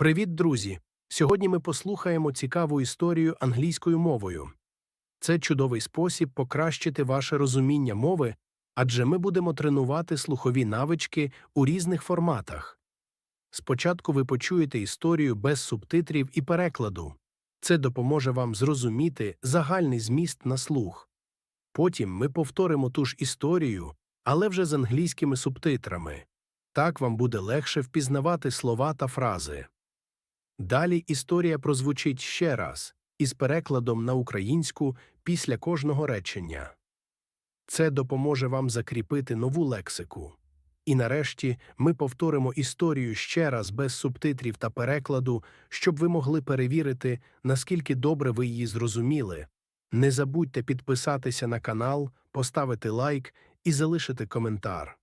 Привіт, друзі! Сьогодні ми послухаємо цікаву історію англійською мовою. Це чудовий спосіб покращити ваше розуміння мови, адже ми будемо тренувати слухові навички у різних форматах. Спочатку ви почуєте історію без субтитрів і перекладу. Це допоможе вам зрозуміти загальний зміст на слух. Потім ми повторимо ту ж історію, але вже з англійськими субтитрами. Так вам буде легше впізнавати слова та фрази. Далі історія прозвучить ще раз із перекладом на українську після кожного речення. Це допоможе вам закріпити нову лексику. І нарешті ми повторимо історію ще раз без субтитрів та перекладу, щоб ви могли перевірити, наскільки добре ви її зрозуміли. Не забудьте підписатися на канал, поставити лайк і залишити коментар.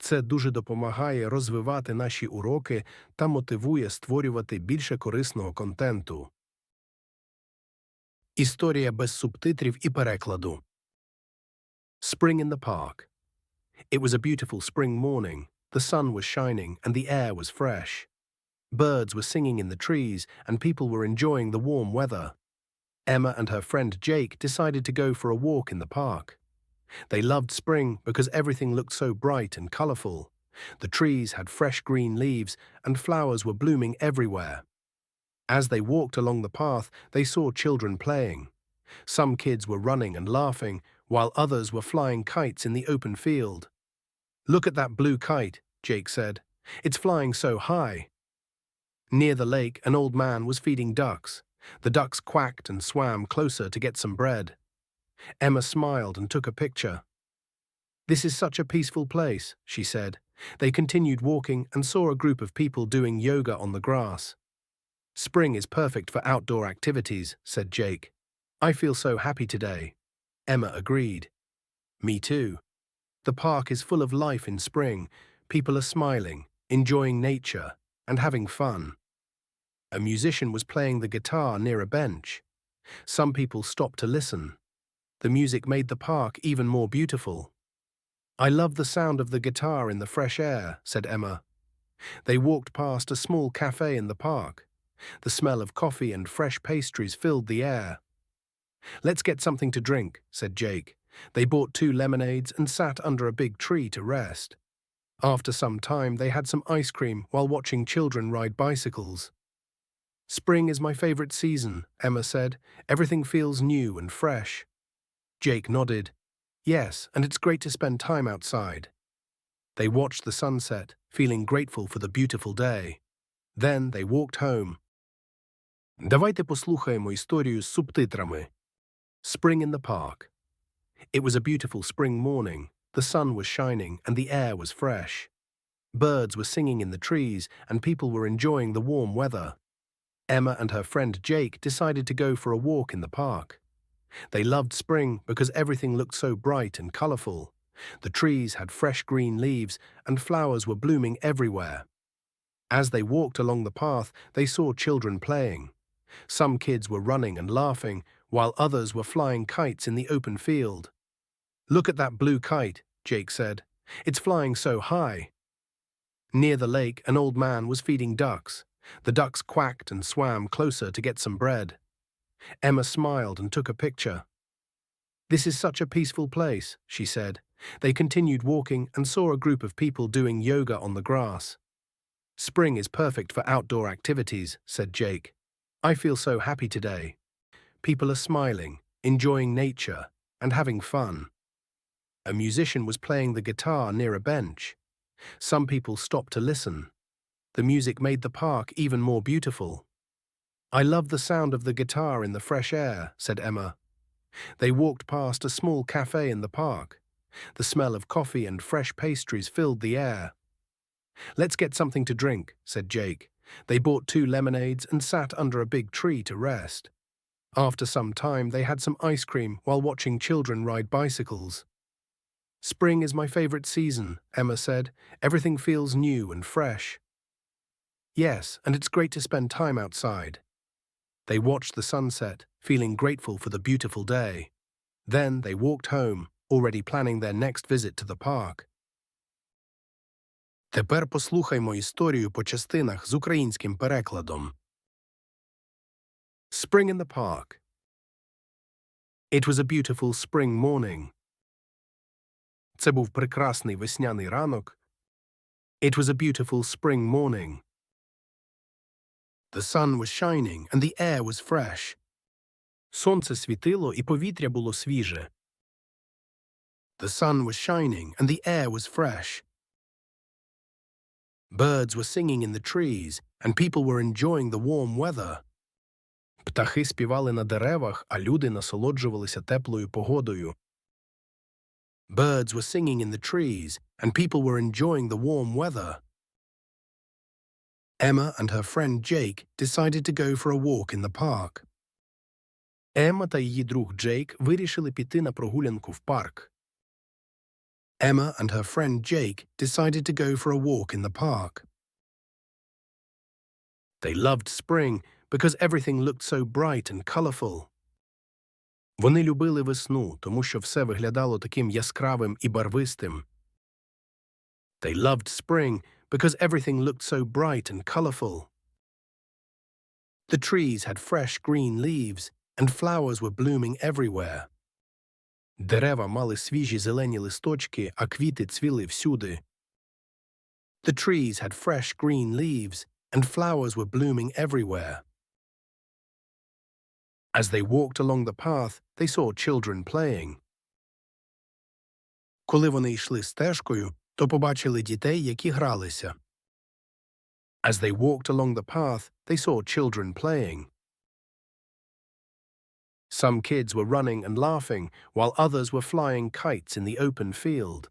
Це дуже допомагає розвивати наші уроки та мотивує створювати більше корисного контенту. Історія без субтитрів і перекладу. Spring in the park. It was a beautiful spring morning. The sun was shining and the air was fresh. Birds were singing in the trees and people were enjoying the warm weather. Emma and her friend Jake decided to go for a walk in the park. They loved spring because everything looked so bright and colourful. The trees had fresh green leaves and flowers were blooming everywhere. As they walked along the path, they saw children playing. Some kids were running and laughing, while others were flying kites in the open field. Look at that blue kite, Jake said. It's flying so high. Near the lake, an old man was feeding ducks. The ducks quacked and swam closer to get some bread. Emma smiled and took a picture. This is such a peaceful place, she said. They continued walking and saw a group of people doing yoga on the grass. Spring is perfect for outdoor activities, said Jake. I feel so happy today. Emma agreed. Me too. The park is full of life in spring. People are smiling, enjoying nature, and having fun. A musician was playing the guitar near a bench. Some people stopped to listen. The music made the park even more beautiful. I love the sound of the guitar in the fresh air, said Emma. They walked past a small cafe in the park. The smell of coffee and fresh pastries filled the air. Let's get something to drink, said Jake. They bought two lemonades and sat under a big tree to rest. After some time, they had some ice cream while watching children ride bicycles. Spring is my favorite season, Emma said. Everything feels new and fresh. Jake nodded. Yes, and it's great to spend time outside. They watched the sunset, feeling grateful for the beautiful day. Then they walked home. Давайте послухаємо історію з субтитрами. Spring in the park. It was a beautiful spring morning. The sun was shining and the air was fresh. Birds were singing in the trees and people were enjoying the warm weather. Emma and her friend Jake decided to go for a walk in the park. They loved spring because everything looked so bright and colourful. The trees had fresh green leaves and flowers were blooming everywhere. As they walked along the path, they saw children playing. Some kids were running and laughing, while others were flying kites in the open field. Look at that blue kite, Jake said. It's flying so high. Near the lake, an old man was feeding ducks. The ducks quacked and swam closer to get some bread. Emma smiled and took a picture. This is such a peaceful place, she said. They continued walking and saw a group of people doing yoga on the grass. Spring is perfect for outdoor activities, said Jake. I feel so happy today. People are smiling, enjoying nature, and having fun. A musician was playing the guitar near a bench. Some people stopped to listen. The music made the park even more beautiful. I love the sound of the guitar in the fresh air, said Emma. They walked past a small cafe in the park. The smell of coffee and fresh pastries filled the air. Let's get something to drink, said Jake. They bought two lemonades and sat under a big tree to rest. After some time, they had some ice cream while watching children ride bicycles. Spring is my favorite season, Emma said. Everything feels new and fresh. Yes, and it's great to spend time outside. They watched the sunset, feeling grateful for the beautiful day. Then they walked home, already planning their next visit to the park. Тепер послухаймо історію по частинах з українським перекладом. Spring in the park. It was a beautiful spring morning. Це був прекрасний весняний ранок. It was a beautiful spring morning. The sun was shining and the air was fresh. Сонце світило і повітря було свіже. The sun was shining and the air was fresh. Birds were singing in the trees and people were enjoying the warm weather. Птахи співали на деревах, а люди насолоджувалися теплою погодою. Birds were singing in the trees and people were enjoying the warm weather. Emma and her friend Jake decided to go for a walk in the park. Емма та її друг Джейк вирішили піти на прогулянку в парк. Emma and her friend Jake decided to go for a walk in the park. They loved spring because everything looked so bright and colorful. Вони любили весну, тому що все виглядало таким яскравим і барвистим. They loved spring because everything looked so bright and colorful. The trees had fresh green leaves and flowers were blooming everywhere. Дерева мали свіжі зелені листочки, а квіти цвіли всюди. The trees had fresh green leaves and flowers were blooming everywhere. As they walked along the path, they saw children playing. Коли вони йшли стежкою, то побачили дітей, які гралися. As they walked along the path, they saw children playing. Some kids were running and laughing, while others were flying kites in the open field.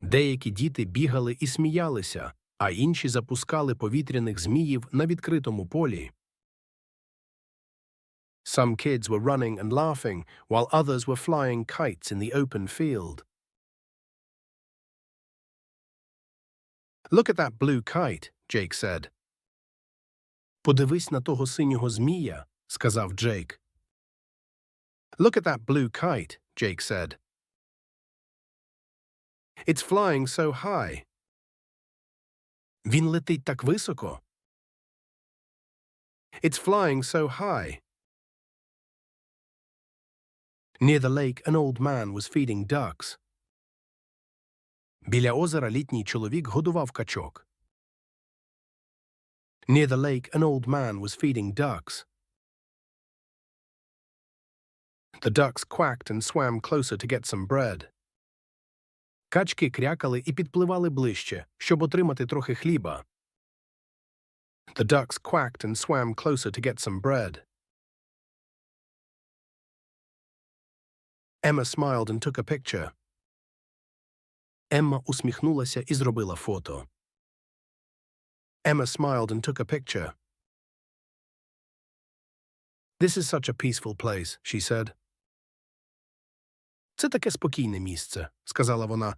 Деякі діти бігали і сміялися, а інші запускали повітряних зміїв на відкритому полі. Some kids were running and laughing, while others were flying kites in the open field. Look at that blue kite, Jake said. Подивись на того синього змія, сказав Джейк. Look at that blue kite, Jake said. It's flying so high. Він летить так високо. It's flying so high. Near the lake, an old man was feeding ducks. Біля озера літній чоловік годував качок. Near the lake, an old man was feeding ducks. The ducks quacked and swam closer to get some bread. Качки крякали і підпливали ближче, щоб отримати трохи хліба. The ducks quacked and swam closer to get some bread. Emma smiled and took a picture. Емма усміхнулася і зробила фото. Emma smiled and took a picture. This is such a peaceful place, she said. Це таке спокійне місце, сказала вона.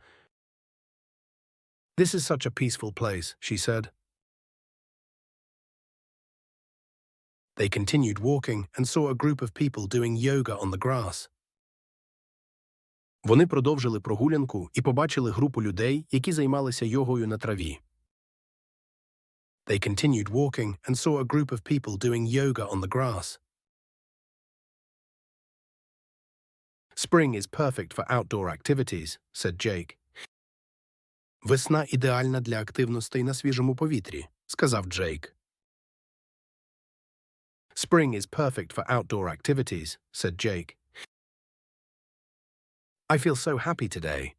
This is such a peaceful place, she said. They continued walking and saw a group of people doing yoga on the grass. Вони продовжили прогулянку і побачили групу людей, які займалися йогою на траві. They continued walking and saw a group of people doing yoga on the grass. Spring is perfect for outdoor activities, said Jake. Весна ідеальна для активностей на свіжому повітрі, сказав Джейк. Spring is perfect for outdoor activities, said Jake. I feel so happy today.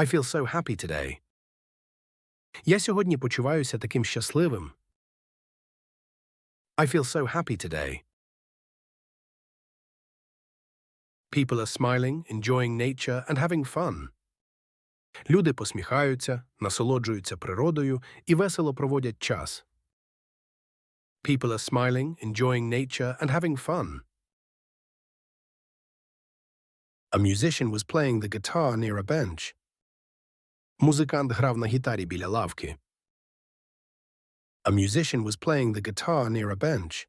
I feel so happy today. Я сьогодні почуваюся таким щасливим. I feel so happy today. People are smiling, enjoying nature and having fun. Люди посміхаються, насолоджуються природою і весело проводять час. People are smiling, enjoying nature and having fun. A musician was playing the guitar near a bench. Музикант грав на гітарі біля лавки. A musician was playing the guitar near a bench.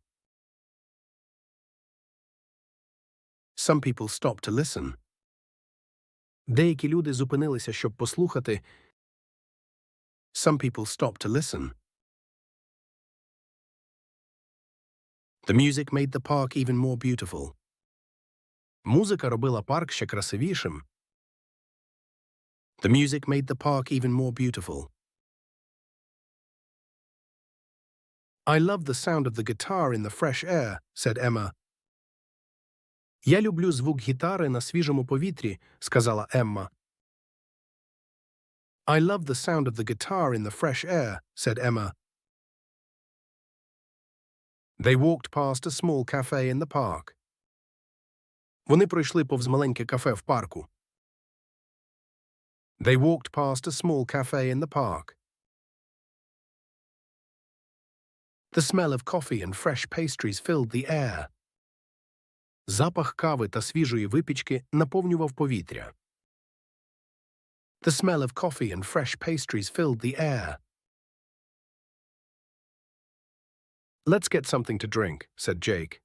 Some people stopped to listen. Деякі люди зупинилися, щоб послухати. Some people stopped to listen. The music made the park even more beautiful. Музика робила парк ще красивішим. The music made the park even more beautiful. I love the sound of the guitar in the fresh air, said Emma. Я люблю звук гітари на свіжому повітрі, сказала Емма. I love the sound of the guitar in the fresh air, said Emma. They walked past a small cafe in the park. Вони пройшли повз маленьке кафе в парку. They walked past a small cafe in the park. The smell of coffee and fresh pastries filled the air. Запах кави та свіжої випічки наповнював повітря. The smell of coffee and fresh pastries filled the air. Let's get something to drink, said Jake.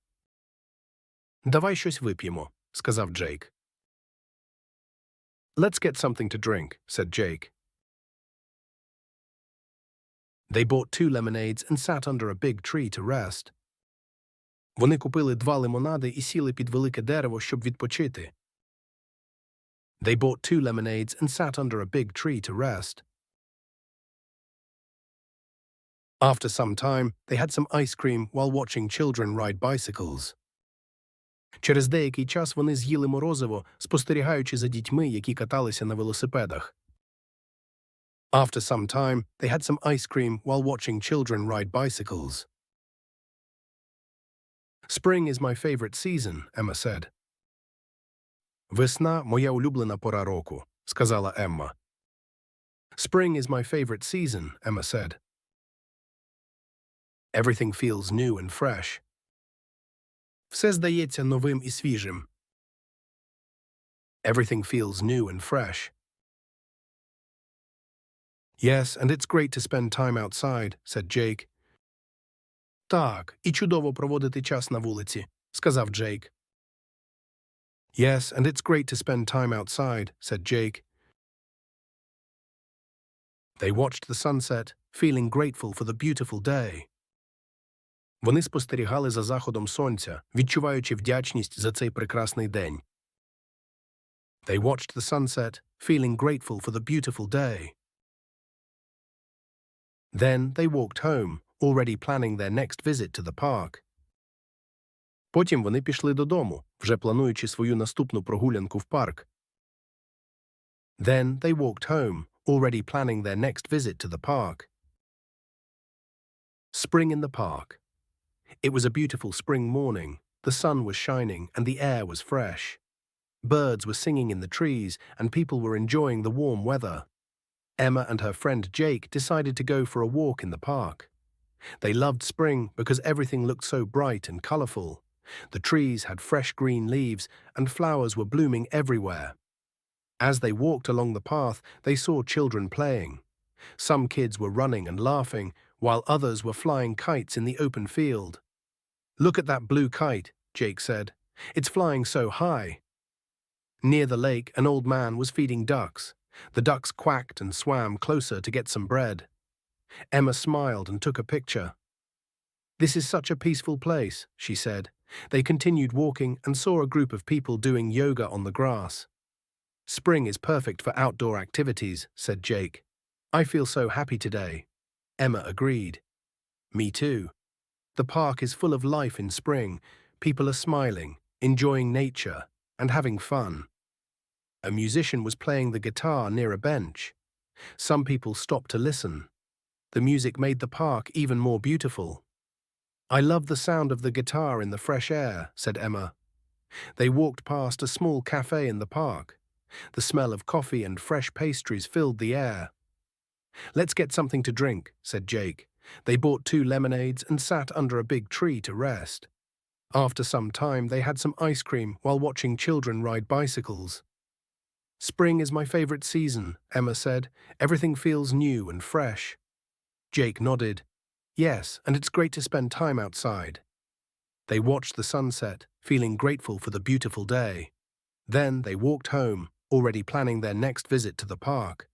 Давай щось вип'ємо, сказав Джейк. Let's get something to drink, said Jake. They bought two lemonades and sat under a big tree to rest. Вони купили два лимонади і сіли під велике дерево, щоб відпочити. They bought two lemonades and sat under a big tree to rest. After some time, they had some ice cream while watching children ride bicycles. Через деякий час вони з'їли морозиво, спостерігаючи за дітьми, які каталися на велосипедах. After some time, they had some ice cream while watching children ride bicycles. Spring is my favorite season, Emma said. Весна – моя улюблена пора року, сказала Емма. Spring is my favorite season, Emma said. Everything feels new and fresh. Все здається новим і свіжим. Everything feels new and fresh. Yes, and it's great to spend time outside, said Jake. Так, і чудово проводити час на вулиці, сказав Джейк. Yes, and it's great to spend time outside, said Jake. They watched the sunset, feeling grateful for the beautiful day. Вони спостерігали за заходом сонця, відчуваючи вдячність за цей прекрасний день. They watched the sunset, feeling grateful for the beautiful day. Then they walked home, already planning their next visit to the park. Потім вони пішли додому, вже плануючи свою наступну прогулянку в парк. Then they walked home, already planning their next visit to the park. Spring in the park. It was a beautiful spring morning. The sun was shining and the air was fresh. Birds were singing in the trees and people were enjoying the warm weather. Emma and her friend Jake decided to go for a walk in the park. They loved spring because everything looked so bright and colourful. The trees had fresh green leaves and flowers were blooming everywhere. As they walked along the path, they saw children playing. Some kids were running and laughing, while others were flying kites in the open field. Look at that blue kite, Jake said. It's flying so high. Near the lake, an old man was feeding ducks. The ducks quacked and swam closer to get some bread. Emma smiled and took a picture. This is such a peaceful place, she said. They continued walking and saw a group of people doing yoga on the grass. Spring is perfect for outdoor activities, said Jake. I feel so happy today. Emma agreed. Me too. The park is full of life in spring. People are smiling, enjoying nature, and having fun. A musician was playing the guitar near a bench. Some people stopped to listen. The music made the park even more beautiful. I love the sound of the guitar in the fresh air, said Emma. They walked past a small cafe in the park. The smell of coffee and fresh pastries filled the air. Let's get something to drink, said Jake. They bought two lemonades and sat under a big tree to rest. After some time, they had some ice cream while watching children ride bicycles. Spring is my favorite season, Emma said. Everything feels new and fresh. Jake nodded. Yes, and it's great to spend time outside. They watched the sunset, feeling grateful for the beautiful day. Then they walked home, already planning their next visit to the park.